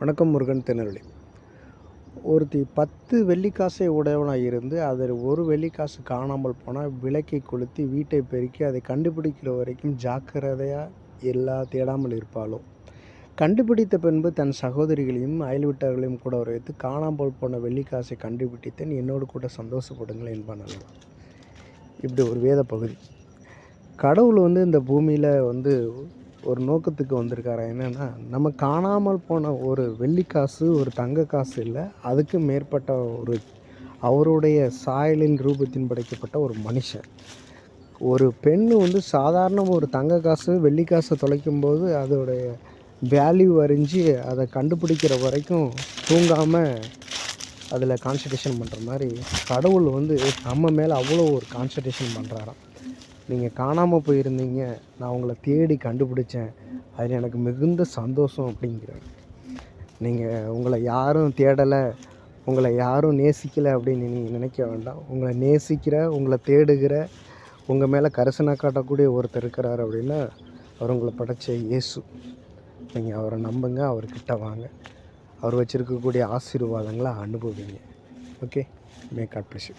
வணக்கம் முருகன் திருநெல்வேலி. ஒருத்தி பத்து வெள்ளிக்காசை உடையவனாக இருந்து அதில் ஒரு வெள்ளிக்காசு காணாமல் போனால் விளக்கை கொளுத்தி வீட்டை பெருக்கி அதை கண்டுபிடிக்கிற வரைக்கும் ஜாக்கிரதையாக எல்லா தேடாமல் இருப்பாளோ? கண்டுபிடித்த பின்பு தன் சகோதரிகளையும் அயல்விட்டார்களையும் கூட வர வைத்து காணாமல் போன வெள்ளிக்காசை கண்டுபிடித்தேன். என்னோடு கூட சந்தோஷப்படுங்கள் என்பான் இப்படி ஒரு வேத பகுதி. கடவுள் வந்து இந்த பூமியில் வந்து ஒரு நோக்கத்துக்கு வந்திருக்காரு என்னென்னா நம்ம காணாமல் போன ஒரு வெள்ளிக்காசு ஒரு தங்க காசு இல்லை அதுக்கு மேற்பட்ட ஒரு அவருடைய சாயலின் ரூபத்தின் படைக்கப்பட்ட ஒரு மனுஷன். ஒரு பெண் வந்து சாதாரண ஒரு தங்க காசு வெள்ளிக்காசை தொலைக்கும் போது அதோடைய வேல்யூ அறிஞ்சு அதை கண்டுபிடிக்கிற வரைக்கும் தூங்காமல் அதில் கான்சன்ட்ரேஷன் பண்ணுற மாதிரி கடவுள் வந்து நம்ம மேலே அவ்வளோ ஒரு கான்சன்ட்ரேஷன் பண்ணுறாராம் நீங்கள் காணாமல் போயிருந்தீங்க. நான் உங்களை தேடி கண்டுபிடிச்சேன். அதில் எனக்கு மிகுந்த சந்தோஷம் அப்படிங்கிறார் நீங்கள் உங்களை யாரும் தேடலை உங்களை யாரும் நேசிக்கலை அப்படின்னு நீங்கள் நினைக்க வேண்டாம். உங்களை நேசிக்கிற உங்களை தேடுகிற உங்கள் மேலே கரிசனை காட்டக்கூடிய ஒருத்தர் இருக்கிறார் அப்படின்னா அவர் உங்களை படைச்ச இயேசு. நீங்கள் அவரை நம்புங்க அவர்கிட்ட வாங்க. அவர் வச்சுருக்கக்கூடிய ஆசீர்வாதங்களை அனுபவிங்க. Okay may God bless